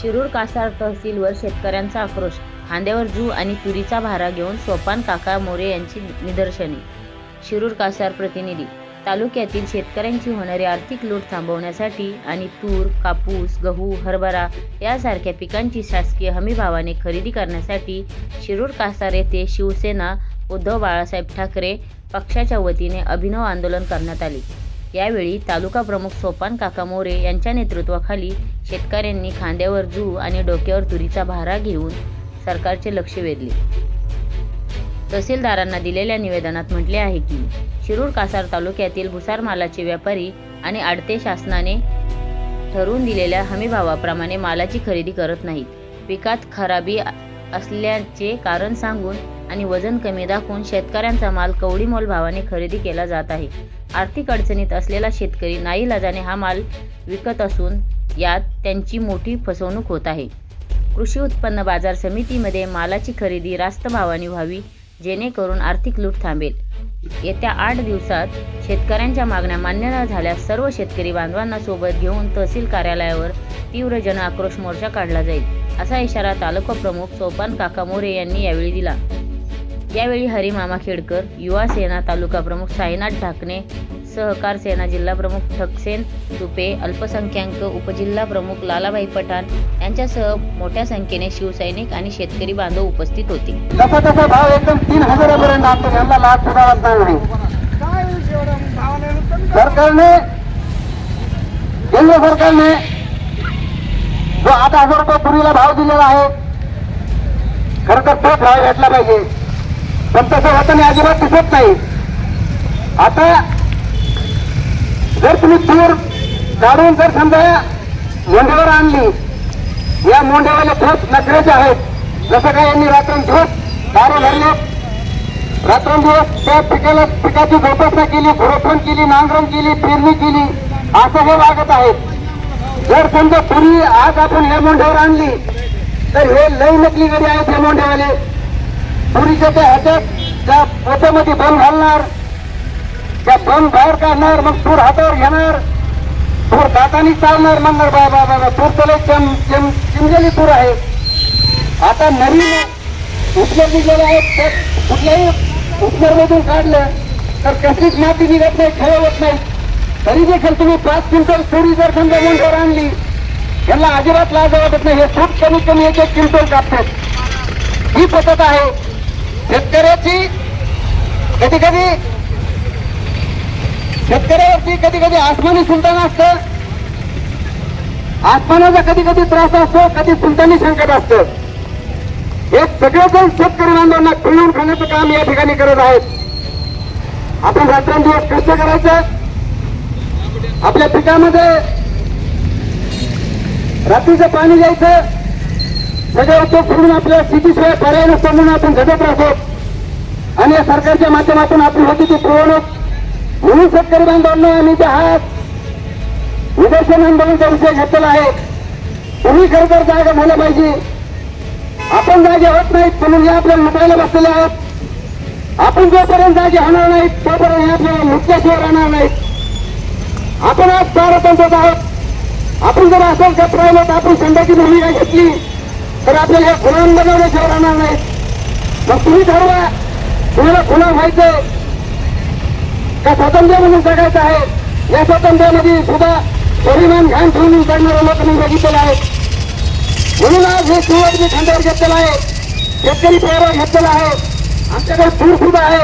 शिरूर कासार तहसीलवर शेतकऱ्यांचा आक्रोश. खांद्यावर जू आणि तुरीचा भारा घेऊन सोपान काका मोरे यांची निदर्शने. शिरूर कासार प्रतिनिधी. तालुक्यातील शेतकऱ्यांची होणारी आर्थिक लूट थांबवण्यासाठी आणि तूर कापूस गहू हरभरा यासारख्या पिकांची शासकीय हमीभावाने खरेदी करण्यासाठी शिरूर कासार येथे शिवसेना उद्धव बाळासाहेब ठाकरे पक्षाच्या वतीने अभिनव आंदोलन करण्यात आले. यावेळी तालुका प्रमुख सोपान काका मोरे यांच्या नेतृत्वाखाली शेतकऱ्यांनी खांद्यावर जू आणि डोक्यावर तुरीचा भारा घेऊन सरकारचे लक्ष वेधले. तहसीलदारांना दिलेल्या निवेदनात म्हटले आहे की शिरूर कासार तालुक्यातील भुसार मालाचे व्यापारी आणि आडते शासनाने ठरवून दिलेल्या हमीभावाप्रमाणे मालाची खरेदी करत नाहीत. पिकात खराबी असल्याचे कारण सांगून आणि वजन कमी दाखवून शेतकऱ्यांचा माल कवडी मोल भावाने खरेदी केला जात आहे. आर्थिक अडचणीत असलेला शेतकरी नाईलाजाने हा माल विकत असून यात त्यांची मोठी फसवणूक होत आहे. कृषी उत्पन्न बाजार समितीमध्ये मालाची खरेदी रास्त भावाने व्हावी जेणेकरून आर्थिक लूट थांबेल. येत्या आठ दिवसात शेतकऱ्यांच्या मागण्या मान्य न झाल्यास सर्व शेतकरी बांधवांना सोबत घेऊन तहसील कार्यालयावर तीव्र जन आक्रोश मोर्चा काढला जाईल असा इशारा तालुका प्रमुख सोपान काका मोरे यांनी यावेळी दिला. यावेळी हरिमामा खेडकर युवा सेना तालुका प्रमुख साईनाथ ढाकणे सहकार सेना जिल्हा प्रमुख ठकसेन तुपे अल्पसंख्याक उपजिल्हा प्रमुख लालाभाई पठाण यांच्यासह मोठ्या संख्येने शिवसैनिक आणि शेतकरी बांधव उपस्थित होते. जसा तसा भाव एकदम तीन हजारापर्यंत असतो यांना लाभ सुद्धा नाही सरकारने केंद्र सरकारने जो आठ हजार रुपये तुरीला भाव दिलेला आहे खर तर तो भाव घेतला पाहिजे. पण तसं होताना अजिबात दिसत नाही. आता जर तुम्ही तूर काढून जर समजा मोंढ्यावर आणली या मोंढ्यावाले खूप नखरेचे आहेत. जसं काय यांनी रात्रंदिवस दारू भरले रात्रंदिवस त्या पिकाला पिकाची जोपासना केली घोरफण केली नांगरण केली पेरणी केली असं हे वागत आहेत. जर समजा पूर्वी आज आपण या मोंढ्यावर आणली तर हे लई नकली गडी आहेत हे मोंढ्यावाले. पुरीच्या त्या ह्याच्यात त्या पोत्यामध्ये बंद घालणार त्या बंद बाहेर काढणार मग तूर हातावर घेणार तूर दातानी चालणार म्हणणार बा बा बा तूर तर चम चम चिमलेली तूर आहे. आता नवीन उपचार निघाले आहेत तर कुठल्याही उपचारमधून काढलं तर कसलीच माती निघत नाही खेळ होत नाही. तरी देखील तुम्ही पाच क्विंटल तुरी जर समजा मोंढ्यावर आणली यांना अजिबात लाज वाटत नाही. हे खूप कमी कमी एक एक क्विंटल कापतात. ही पद्धत आहे. शेतकऱ्याची कधी कधी शेतकऱ्यावरती कधी कधी आसमानी सुलतान असत. आसमानाचा कधी कधी त्रास असतो कधी सुलतानी संकट असतं. हे सगळेजण शेतकरी बांधवांना खुलून खाण्याचं काम या ठिकाणी करत आहेत. आपण रात्रंदिवस कष्ट करायचं. आपल्या पिकामध्ये रात्रीचं पाणी द्यायचं. सगळे उद्योग सोडून आपल्या शेतीशिवाय पर्याय नसतो म्हणून आपण झटत राहतो. आणि या सरकारच्या माध्यमातून आपली होती ती पुरवणूक. म्हणून शेतकरी बांधवांना आम्ही त्या हात निदर्शन आंदोलनाचा विषय घेतलेला आहे. तुम्ही खरं तर जागा झाल्या पाहिजे. आपण जागे होत नाहीत म्हणून हे आपल्याला लुटायला बसलेले आहेत. आपण जोपर्यंत जागे होणार नाहीत तोपर्यंत हे आपल्याला लुटल्याशिवाय राहणार नाहीत. आपण आज पारतंत्रच आहोत. आपण जर असं करत राहिलो तर आपण संध्याची भूमिका घेतली तर आपल्याला हे गुलाम बनवल्याशिवाय राहणार नाही. मग तुम्ही ठरवा तुम्हाला गुलाम व्हायचंय. का स्वातंत्र्य म्हणून जगायचं आहे? या स्वातंत्र्यामध्ये सुद्धा परिणाम घाण ठेवून करणारे लोक मी बघितलेले आहेत म्हणून आज हे सुरुवात मी खांद्यावर घेतलेलं आहे. शेतकरी पेरावर घेतलेला आहे. आमच्याकडे तूर सुद्धा आहे.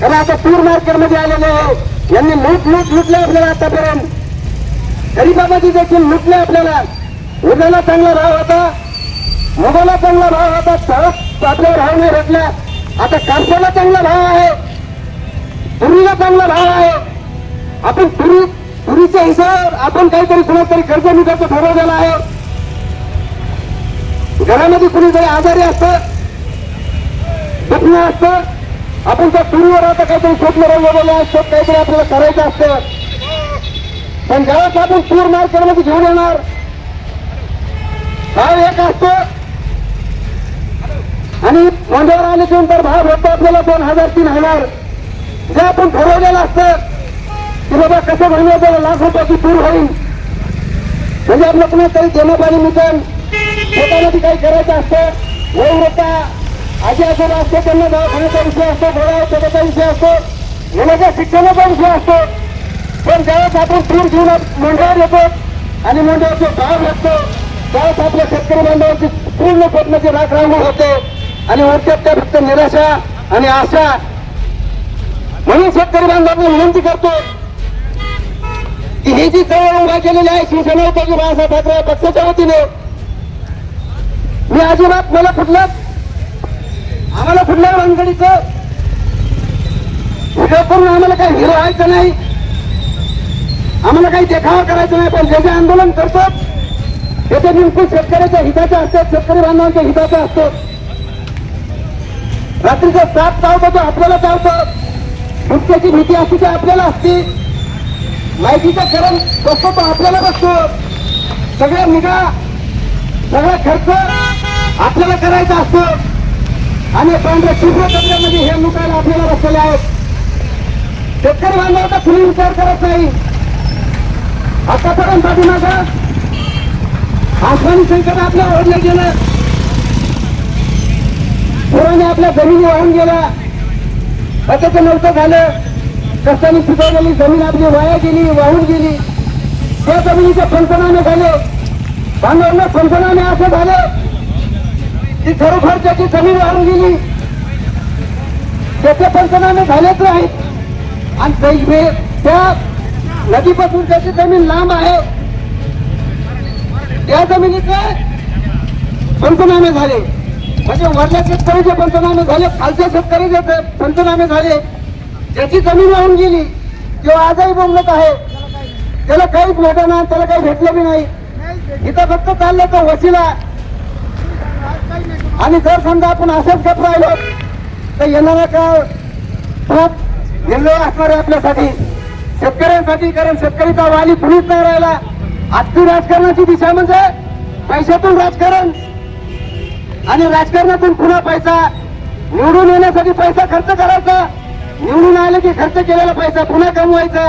कारण आता तूर मार्केटमध्ये आलेले आहे. यांनी लूट लूट लुटले आपल्याला आतापर्यंत. गरीबामध्ये देखील लुटले आपल्याला. उद्याला चांगला राव होता. मुगाला चांगला भाव आता सहज आपल्याला भाव नाही भेटला. आता कापसाला चांगला भाव आहे. तुरीला चांगला भाव आहे. आपण तुरी तुरीच्या हिसाब आपण काहीतरी कुणातरी तरी कर्ज निघायचं ठरवलेलं आहे. घरामध्ये कुणीतरी आजारी असत दुखणं असतं आपण त्या तुरीवर आता काहीतरी स्वप्न रंगवलेलं असतं काहीतरी आपल्याला करायचं असतं. पण ज्यावेळेस आपण तूर मार्केटमध्ये घेऊन येणार भाव एक असतो आणि मंडळावर आले की नंतर भाव भेटतो आपल्याला दोन हजार तीन हजार. जे आपण ठरवलेलं असतं की बाबा कसं म्हणलं आपल्याला लाख रुपयाची पूर होईल. म्हणजे आपलं पुन्हा काही देणं पाणी मिटन शेतामध्ये काही करायचं असतं वयोवृद्ध आजी आजोबा असते त्यांना दवाखान्याचा विषय असतो घोडा औषधाचा विषय असतो. मुलाच्या शिक्षणाचा विषय असतो. पण ज्यावेळेस आपण पूर घेऊन मंडळावर येतो आणि मंडळाचं भाव भेटतो त्यावेळेस आपल्या शेतकरी बांधवांची पूर्ण स्वप्नाची राख रांगोळ होते. आणि उरत्यात त्या फक्त निराशा आणि आशा. म्हणून शेतकरी बांधवांना विनंती करतो की ही जी चळवळ उभा केलेली आहे शिवसेना उपाजी बाळासाहेब ठाकरे पक्षाच्या वतीने मी अजिबात मला कुठलं आम्हाला कुठल्या वानगडीचं व्हिडिओ करून आम्हाला काही हिरो व्हायचं नाही. आम्हाला काही देखावा करायचा नाही पण जे जे आंदोलन करतो त्याच्या ते बिलकुल शेतकऱ्याच्या हिताचं असतात शेतकरी बांधवांच्या हिताचं असतं. रात्रीचा सात चावतो तो आपल्याला चावतो गुटख्याची भीती असते ती आपल्याला असते. माहितीचा करण बसतो तो आपल्याला बसतो. सगळ्या निगा सगळा खर्च आपल्याला करायचा असतो. आणि पांढऱ्या शुभ्र कपड्यामध्ये हे लुटायला आपल्याला बसलेले आहेत. शेतकरी बांधवाचा कुणी विचार करत नाही. आतापर्यंत पाठीमागं आसमानी संकट आपल्या ओढलं गेलं. पुराने आपल्या जमिनी वाहून गेल्या. त्याचं नव्हतं झालं. कष्टाने पिकवलेली जमीन आपली वाया गेली वाहून गेली. त्या जमिनीचे पंचनामे झाले. भांडवलं पंचनामे असं झालं की खरोखर त्याची जमीन वाहून गेली. त्याचे पंचनामे झालेच नाहीत. आणि त्या नदीपासून त्याची जमीन लांब आहे. त्या जमिनीचे पंचनामे झाले. म्हणजे वरल्या शेतकरीचे पंचनामे झाले खालच्या शेतकरीचे पंचनामे झाले ज्याची जमीन वाहून गेली किंवा आजही बोलत आहे. त्याला काहीच भेटलं नाही त्याला काही भेटलं बी नाही. इथं फक्त चाललं तर वशिला. आणि जर समजा आपण असंच गप राहिलो तर येणारा काळ खूप निर्णय असणार आहे आपल्यासाठी. शेतकऱ्यांसाठी कारण शेतकरीचा वाली कुणीच नाही राहिला. आजची राजकारणाची दिशा म्हणजे पैशातून राजकारण. आणि राजकारणातून पुन्हा पैसा निवडून येण्यासाठी पैसा खर्च करायचा. निवडून आले की खर्च केलेला पैसा पुन्हा कमवायचा.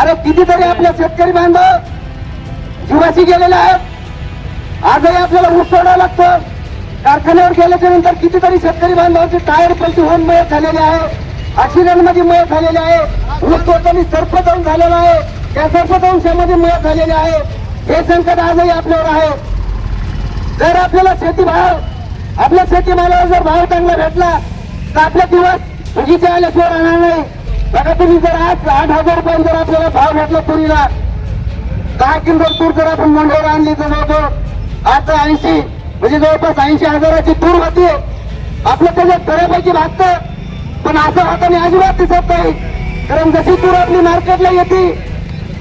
अरे कितीतरी आपल्या शेतकरी बांधव जीवाशी गेलेले आहेत. आजही आपल्याला ऊस सोडावं लागतं. कारखान्यावर गेल्याच्यानंतर कितीतरी शेतकरी बांधवांची टायर पलटी होऊन मयत झालेली आहे. ऍक्सिडेंटमध्ये मयत झालेली आहे. ऊस तोडताना सर्प जाऊन झालेला आहे. त्या सर्पदंशामध्ये मयत झालेली आहे. हे संकट आजही आपल्यावर आहे. जर आपल्याला शेती भाव आपल्या शेतीमालावर जर भाव चांगला भेटला तर आपले दिवस उगीचे आल्याशिवाय राहणार नाही. बघा तुम्ही जर आज आठ हजार रुपये जर आपल्याला भाव भेटला तुरीला दहा किलो तूर जर आपण मंडळावर आणली तर जवळजवळ आठ ऐंशी म्हणजे जवळपास ऐंशी हजाराची तूर होती. आपलं त्याच्यात बऱ्यापैकी भागतं. पण असं हाताने अजिबात दिसत नाही. कारण जशी तूर आपली मार्केटला येते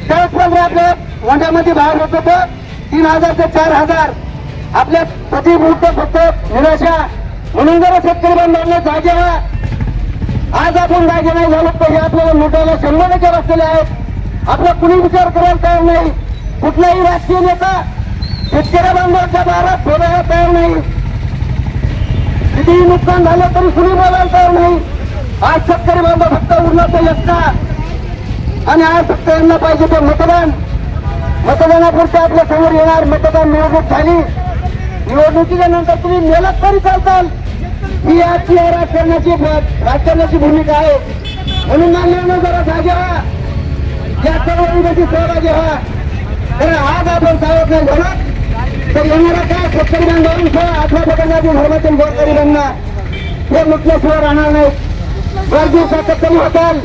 त्याच मात्र आपल्या वंड्यामध्ये भाव होत होतं तीन हजार ते चार हजार. आपल्या प्रति मुहूर्त फक्त निराशा. म्हणून जरा शेतकरी बांधवांना जागे व्हा. आज आपण जागे नाही झालो तर हे आपल्याला लुटायला शंभर टक्के बसलेले आहेत. आपला कुणी विचार करायला तयार नाही. कुठलाही राजकीय नेता शेतकऱ्या बांधवांच्या दारात बोलायला तयार नाही. कितीही नुकसान झालं तरी कुणी बोलायला तयार नाही. आज शेतकरी बांधव फक्त उरला एकटा आणि आज फक्त यांना पाहिजे ते मतदान. मतदानापुरते आपल्यासमोर येणार मतदान निवडणूक झाली. निवडणुकीच्या नंतर तुम्ही मेलात तरी चालताल. ही आजची या राजकारणाची राजकारणाची भूमिका आहे. म्हणून मान्यवर जरा जागे व्हा. या चळवळीमध्ये सहभागी व्हा. तर आज आपण सावध नाही झालं. तर येणारा काय शेतकरी बांधवांनी बांधवांसह आठवा पटंगातील धर्मातील गोरगरिबांना हे म्हटल्याशिवाय राहणार नाही दर दिवसाचं कमी होताल.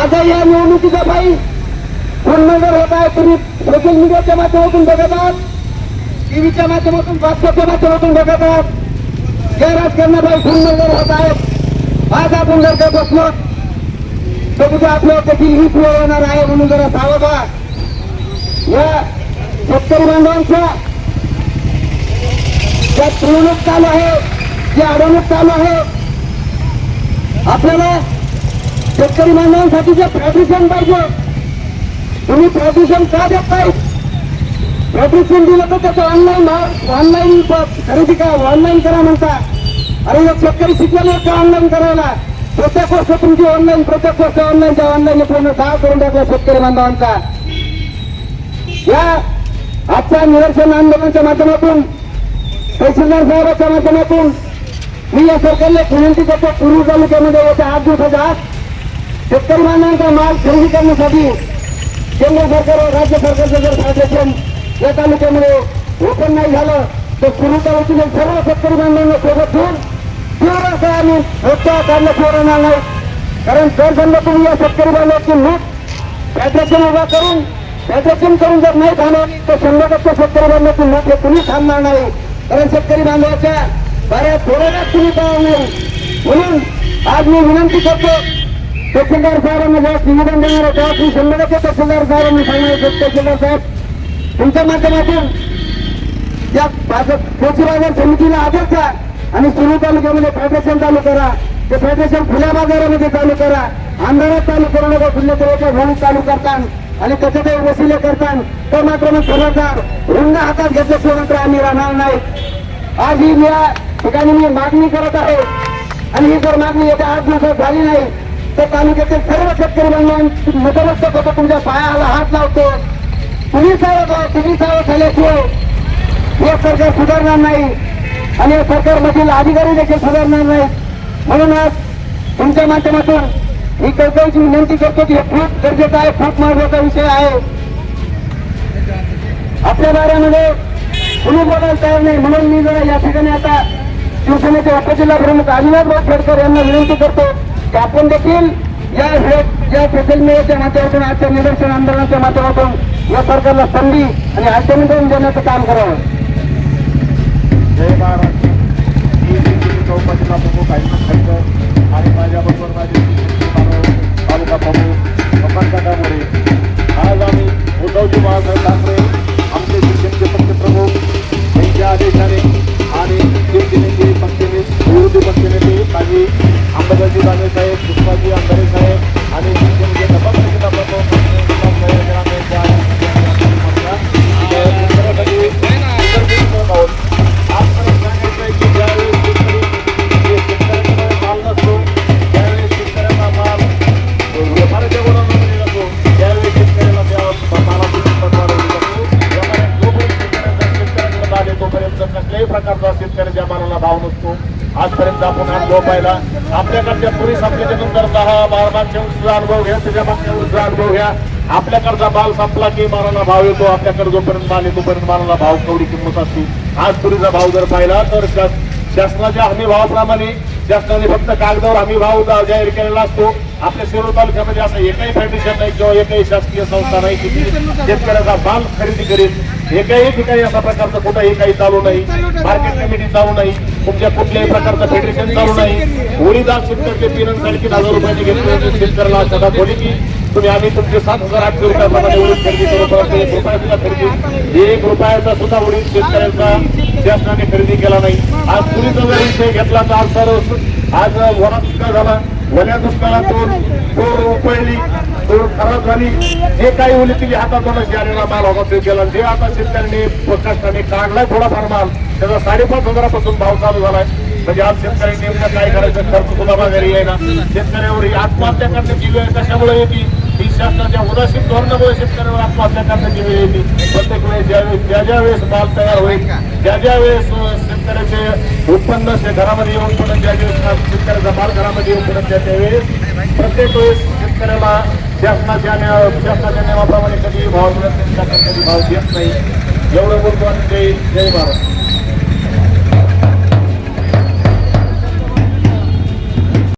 आज या निवडणुकीचा बाई फोन नंबर होत आहे तुम्ही सोशल मीडियाच्या माध्यमातून बघत आहात. टीव्हीच्या माध्यमातून वास्तवच्या माध्यमातून बघत आहोत. या राजकारणापायी फोन नंबर होत आहेत. आज आपण जर का बसलो तर उद्या आपल्यावर देखील ही पुढे येणार आहे म्हणून जरा सावधा या शेतकरी बांधवांच्या ज्या पिळवणूक चालू आहे जी अडवणूक चालू आहे आपल्याला शेतकरी बांधवांसाठी जे प्रदूषण पाहिजे तुम्ही प्रदूषण का देत नाही प्रदूषण दिलं तर त्याचं ऑनलाईन ऑनलाईन खरेदी का ऑनलाईन करा म्हणता. अरे शेतकरी शिकलेले का ऑनलाईन करायला? प्रत्येक वर्ष तुमची ऑनलाईन प्रत्येक वर्ष ऑनलाईन त्या ऑनलाईन पूर्ण सहा करून टाकला शेतकरी बांधवांचा. या आजच्या निदर्शन आंदोलनाच्या माध्यमातून तहसीलदार साहेबांच्या माध्यमातून मी या सरकारला विनंती करतो पूर्वी तालुक्यामध्ये येत्या आठ दिवसाच्या आत शेतकरी बांधवांचा माल खरेदी करण्यासाठी केंद्र सरकार व राज्य सरकारचं जर फाउंडेशन या तालुक्यामुळे ओपन नाही झालं तर सुरू वतीने सर्व शेतकरी बांधवांना सोबत घेऊन तीव्र असा आम्ही रस्ता काढण्याशिवाय राहणार नाही. कारण जर समजा तुम्ही या शेतकरी बांधवाची लूट पॅट्रेशन उभा करून पॅट्रेशन करून जर नाही थांबवली तर शंभर टक्के शेतकरी बांधवाची लूट हे तुम्ही थांबणार नाही. कारण शेतकरी बांधवाच्या बऱ्याच थोड्याच तुम्ही पाहणार नाही. म्हणून आज मी विनंती करतो तहसीलदार साहेबांना जेव्हा निवेदन देणार आहे तेव्हा तुम्ही शंभर टक्के तहसीलदार साहेबांनी सांगणार तहसीलदार साहेब. तुमच्या माध्यमातून या भाजप कृषी बाजार समितीला आदर द्या आणि सुरू तालुक्यामध्ये फेडरेशन चालू करा. ते फेडरेशन खुल्या बाजारामध्ये चालू करा. अंधारात चालू करू नका खुल्या तऱ्हेच्या म्हणून चालू करतात आणि त्याचे काही वसिले करतात तर मात्र मग खबरदार. रुंद हातात घेतल्याशिवाय मात्र आम्ही राहणार नाही. आज ही या ठिकाणी मी मागणी करत आहे. आणि ही जर मागणी येत्या आठ दिवसात झाली नाही तर तालुक्यातील सर्व शेतकरी बांधवांची मतमस्त होतो. तुमच्या पायाला हात लावतो. तुम्ही सावध व्हा, तुम्ही सावध झाल्याशिवाय हे सरकार सुधारणार नाही आणि या सरकारमधील अधिकारी देखील सुधारणार नाही म्हणून आज तुमच्या माध्यमातून ही कळकळीची विनंती करतो की हे खूप गरजेचं आहे खूप महत्त्वाचा विषय आहे. आपल्या बाऱ्यामध्ये कुणी बोलायला तयार नाही म्हणून मी जरा या ठिकाणी आता शिवसेनेचे उपजिल्हा प्रमुख अविनाशभाऊ खेडकर यांना विनंती करतो की आपण देखील या या फेसल मीडियाच्या माध्यमातून आजच्या निदर्शन आंदोलनाच्या माध्यमातून या सरकारला संधी आणि अल्टरनेटिव्ह देण्याचं काम करावं. जय महाराष्ट्र. मी चौपाटीला प्रमुख आणि माझ्याबरोबर माझे तालुका प्रमुख मोरे झोपायला आपल्याकडच्या पुरी संपल्याच्यानंतर दहा हा मागच्या वर्षीचा अनुभव घ्या त्याच्या मागच्या वर्षीचा अनुभव घ्या. आपल्याकडचा बाल संपला की मानाला भाव येतो. आपल्याकडे जोपर्यंत माल येतो तोपर्यंत मानाला भाव कवडी किंमत असते? आज पुरीचा भाव जर पाहिला तर शास- शासनाच्या हमी भावाप्रमाणे शासनाने फक्त कागदावर हमी भाव जाहीर केलेला असतो. आपल्या शिरोळ तालुक्यामध्ये असं एकही फाउंडेशन नाही किंवा एकही शासकीय संस्था नाही की शेतकऱ्याचा माल खरेदी करेल. एकही ठिकाणी असा प्रकारचं कुठंही काही चालू नाही. मार्केट कमिटी चालू नाही. तुमच्या कुठल्याही प्रकारचं फेडरेशन चालू नाही. उडीदार शेतकऱ्याचे तीन आणि साडेतीन हजार रुपयाचे घेतले शेतकऱ्याला सदा बोली की तुम्ही आम्ही तुमचे सात हजार आठशे रुपयाप्रमाणे उडीद खरेदी करू एक रुपया सुद्धा खरेदी एक रुपयाचा सुद्धा उडीद शेतकऱ्यांचा शासनाने खरेदी केला नाही. आज पुरीचा जर विषय घेतला तर आज सर्व आज वरात दुष्काळ झाला. वल्या दुष्काळातून तोड उपळली तोड खराब झाली. जे काही उली तिने हातातूनच आलेला माल होता ते गेला जे आता शेतकऱ्यांनी कष्टाने काढलाय थोडाफार माल त्याचा साडेपाच हजारापासून भाव चालू झालाय. म्हणजे आज शेतकऱ्यांनी नेमकं काय करायचं? खर्च सुद्धा घरी आहे ना शेतकऱ्यावर आत्महत्या करण्याची वेळ कशामुळे येते? ही शासनाच्या उदासीन धोरणामुळे शेतकऱ्यावर आत्महत्या करण्याची वेळ येते. प्रत्येक वेळेस ज्यावेळेस ज्या ज्या वेळेस माल तयार होईल ज्या ज्या वेळेस शेतकऱ्याचे उत्पन्न घरामध्ये येऊन पडत ज्या वेळेस शेतकऱ्याचा माल घरामध्ये येऊन पडत त्या त्यावेळेस प्रत्येक वेळेस शेतकऱ्याला शासनाच्या शासनाच्या नियमाप्रमाणे कधी भाव मिळत नाही कधी भाव देत नाही. एवढं बोलतो आणि जय जय महाराज